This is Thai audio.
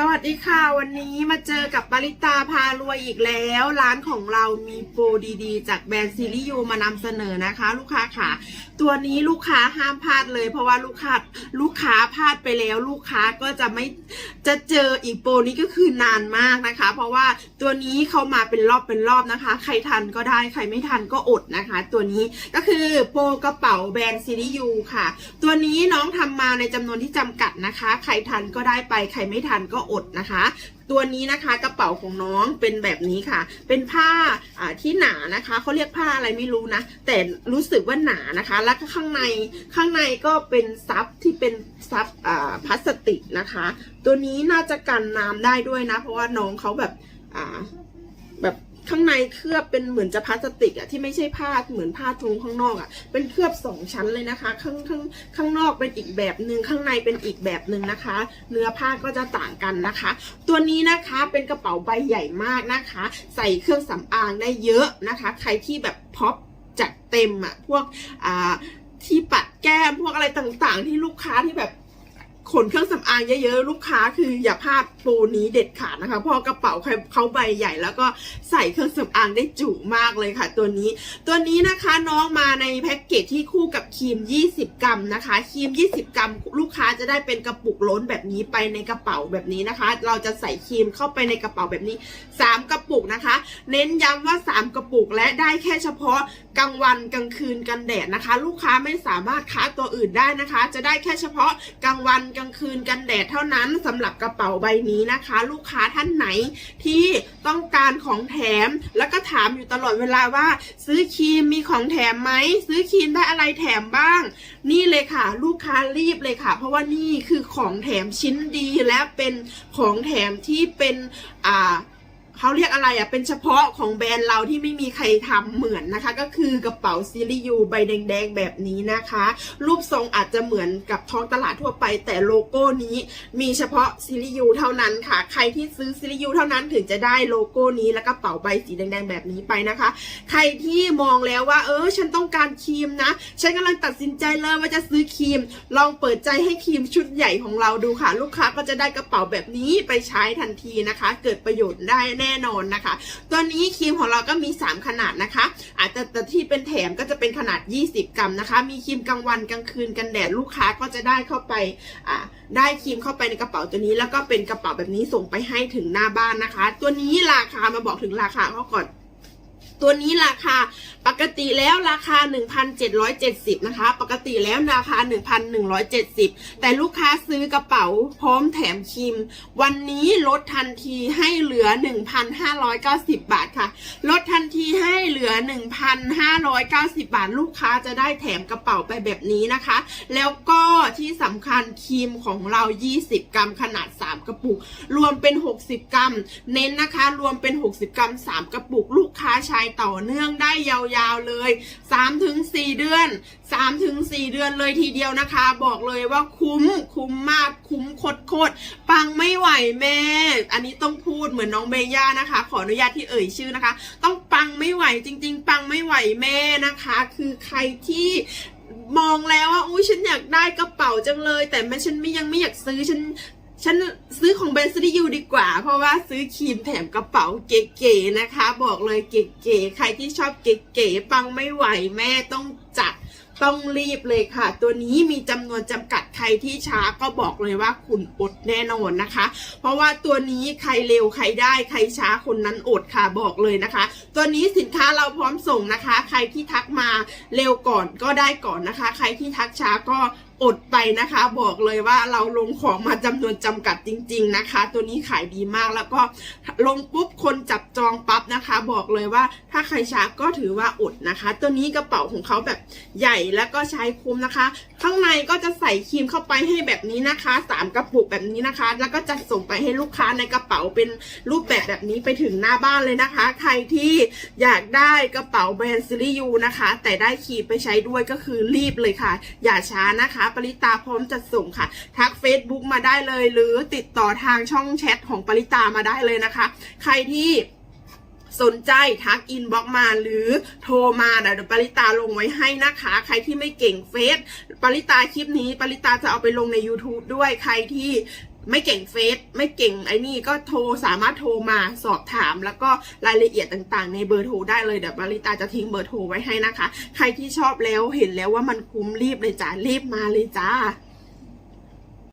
สวัสดีค่ะ วันนี้มาเจอกับปริตาพารวยอีกแล้ว ร้านของเรามีโปรดีๆ จากแบรนด์ซีรีส์ยูมานำเสนอนะคะ ลูกค้าค่ะ ตัวนี้ลูกค้าห้ามพลาดเลย เพราะว่าลูกค้าลูกค้าพลาดไปแล้ว ลูกค้าก็จะไม่ จะเจออีกโปรนี้ก็คือนานมากนะคะ เพราะว่าตัวนี้เขามาเป็นรอบเป็นรอบนะคะ ใครทันก็ได้ใครไม่ทันก็อดนะคะ ตัวนี้ก็คือโปรกระเป๋าแบรนด์ซีรีส์ยูค่ะ ตัวนี้น้องทำมาในจำนวนที่จำกัดนะคะ ใครทันก็ได้ไปใครไม่ทันก็อดนะคะ ตัวนี้นะคะกระเป๋าของน้องเป็นแบบนี้ค่ะ เป็นผ้าที่หนานะคะเขาเรียกผ้าอะไรไม่รู้นะ แต่รู้สึกว่าหนานะคะ แล้วก็ข้างในข้างในก็เป็นซับที่เป็นซับพลาสติกนะคะ ตัวนี้น่าจะกันน้ำได้ด้วยนะ เพราะว่าน้องเขาแบบแบบ ในเคลือบเป็นเหมือนจะพลาสติกอะที่ไม่ใช่ผ้าเหมือนผ้าทุงข้างนอกอะเป็นเคลือบสองชั้นเลยนะคะ ข้างข้างข้างนอกเป็นอีกแบบหนึ่งข้างในเป็นอีกแบบหนึ่งนะคะ เนื้อผ้าก็จะต่างกันนะคะ ตัวนี้นะคะเป็นกระเป๋าใบใหญ่มากนะคะ ใส่เครื่องสำอางได้เยอะนะคะ ใครที่แบบพ็อปจัดเต็มอะพวกอ่าที่ปัดแก้มพวกอะไรต่างๆ ที่ลูกค้าที่แบบ ขนเครื่องสำอางเยอะๆ ลูกค้าคืออย่าพลาดโปรนี้เด็ดขาดนะคะ เพราะกระเป๋าเขาใบใหญ่แล้วก็ใส่เครื่องสำอางได้จุมากเลยค่ะ ตัวนี้ ตัวนี้นะคะน้องมาในแพ็กเกจที่คู่กับครีม 20 กรัมนะคะครีม 20 กรัม ลูกค้าจะได้เป็นกระปุกล้นแบบนี้ไปในกระเป๋าแบบนี้นะคะ เราจะใส่ครีมเข้าไปในกระเป๋าแบบนี้ 3 กระปุกนะคะ เน้นย้ำว่า 3 กระปุกและได้แค่เฉพาะกลางวันกลางคืนกันแดดนะคะ ลูกค้าไม่สามารถค้าตัวอื่นได้นะคะ จะได้แค่เฉพาะกลางวันกลางคืนกันแดดเท่านั้นสำหรับกระเป๋าใบนี้นะคะ ลูกค้าท่านไหนที่ต้องการของแถมแล้วก็ถามอยู่ตลอดเวลาว่า ซื้อครีมมีของแถมไหมซื้อครีมได้อะไรแถมบ้าง นี่เลยค่ะ ลูกค้ารีบเลยค่ะ เพราะว่านี่คือของแถมชิ้นดีและเป็นของแถมที่เป็นอ่า เขาเรียกอะไรอะ เป็นเฉพาะของแบรนด์เราที่ไม่มีใครทำเหมือนนะคะ ก็คือกระเป๋าซีรียูใบแดงๆแบบนี้นะคะ รูปทรงอาจจะเหมือนกับท้องตลาดทั่วไป แต่โลโก้นี้มีเฉพาะซีรียูเท่านั้นค่ะ ใครที่ซื้อซีรียูเท่านั้นถึงจะได้โลโก้นี้และกระเป๋าใบสีแดงๆแบบนี้ไปนะคะ ใครที่มองแล้วว่า เออ ฉันต้องการครีมนะ ฉันกำลังตัดสินใจเลยว่าจะซื้อครีม ลองเปิดใจให้ครีมชุดใหญ่ของเราดูค่ะ ลูกค้าก็จะได้กระเป๋าแบบนี้ไปใช้ทันทีนะคะ เกิดประโยชน์ได้แน่น่นอนนะคะ ตัวนี้ครีมของเราก็มี 3 ขนาดนะคะ อาจจะแต่ที่เป็นแถมก็จะเป็นขนาด 20 กรัมนะคะ มีครีมกลางวันกลางคืนกันแดดลูกค้าก็จะได้เข้าไปอ่าได้ครีมเข้าไปในกระเป๋าตัวนี้ แล้วก็เป็นกระเป๋าแบบนี้ส่งไปให้ถึงหน้าบ้านนะคะ ตัวนี้ราคามาบอกถึงราคาเขาก่อน ตัวนี้ราคาปกติแล้วราคา 1,770 นะคะ ปกติแล้วราคา 1,170 แต่ลูกค้าซื้อกระเป๋าพร้อมแถมครีม วันนี้ลดทันทีให้เหลือ 1,590 บาทค่ะ ลดทันทีให้เหลือ 1,590 บาท ลูกค้าจะได้แถมกระเป๋าไปแบบนี้นะคะ แล้วก็ที่สำคัญครีมของเรา 20 กรัมขนาด 3 กระปุก รวมเป็น 60 กรัม เน้นนะคะ รวมเป็น 60 กรัม 3 กระปุก ลูกค้าใช้ต่อเนื่องได้ยาวๆเลย 3-4 เดือน 3-4 เดือนเลยทีเดียวนะคะ บอกเลยว่าคุ้มคุ้มมากคุ้มโคตรๆปังไม่ไหวแม่ อันนี้ต้องพูดเหมือนน้องเบย่านะคะ ขออนุญาตที่เอ่ยชื่อนะคะ ต้องปังไม่ไหวจริง ๆ ปังไม่ไหวแม่นะคะ คือใครที่มองแล้วว่าอุ้ยฉันอยากได้กระเป๋าจังเลย แต่แม่ฉันไม่ยังไม่อยากซื้อฉัน ฉันซื้อของแบรนด์ซิตี้ยูดีกว่า เพราะว่าซื้อครีมแถมกระเป๋าเก๋ๆนะคะ บอกเลยเก๋ๆใครที่ชอบเก๋ๆปังไม่ไหวแม่ต้องจัดต้องรีบเลยค่ะ ตัวนี้มีจำนวนจำกัดใครที่ช้าก็บอกเลยว่าคุณอดแน่นอนนะคะ เพราะว่าตัวนี้ใครเร็วใครได้ใครช้าคนนั้นอดค่ะบอกเลยนะคะ ตัวนี้สินค้าเราพร้อมส่งนะคะ ใครที่ทักมาเร็วก่อนก็ได้ก่อนนะคะ ใครที่ทักช้าก็ อดไปนะคะ บอกเลยว่าเราลงของมาจำนวนจำกัดจริง ๆนะคะ ตัวนี้ขายดีมากแล้วก็ลงปุ๊บคนจับจองปั๊บนะคะ บอกเลยว่าถ้าใครช้าก็ถือว่าอดนะคะ ตัวนี้กระเป๋าของเขาแบบใหญ่แล้วก็ใช้คุ้มนะคะ ข้างในก็จะใส่ครีมเข้าไปให้แบบนี้นะคะสามกระปุกแบบนี้นะคะ แล้วก็จะส่งไปให้ลูกค้าในกระเป๋าเป็นรูปแบบแบบนี้ไปถึงหน้าบ้านเลยนะคะ ใครที่อยากได้กระเป๋าแบรนด์ซิลิยูนะคะ แต่ได้ครีมไปใช้ด้วยก็คือรีบเลยค่ะ อย่าช้านะคะปริตาพร้อมจัดส่งค่ะ ทัก Facebook มาได้เลย หรือติดต่อทางช่องแชทของปริตามาได้เลยนะคะ ใครที่สนใจทักอินบ็อกมาหรือโทรมาเดี๋ยวปริตาลงไว้ให้นะคะ ใครที่ไม่เก่งเฟซปริตาคลิปนี้ปริตาจะเอาไปลงใน YouTube ด้วยใครที่ ไม่เก่งเฟซไม่เก่งไอ้นี่ก็โทรสามารถโทรมาสอบถาม แล้วก็รายละเอียดต่างๆ ในเบอร์โทรได้เลยเดี๋ยวบาริตาจะทิ้งเบอร์โทรไว้ให้นะคะ ใครที่ชอบแล้วเห็นแล้วว่ามันคุ้มรีบเลยจ้ารีบมาเลยจ้า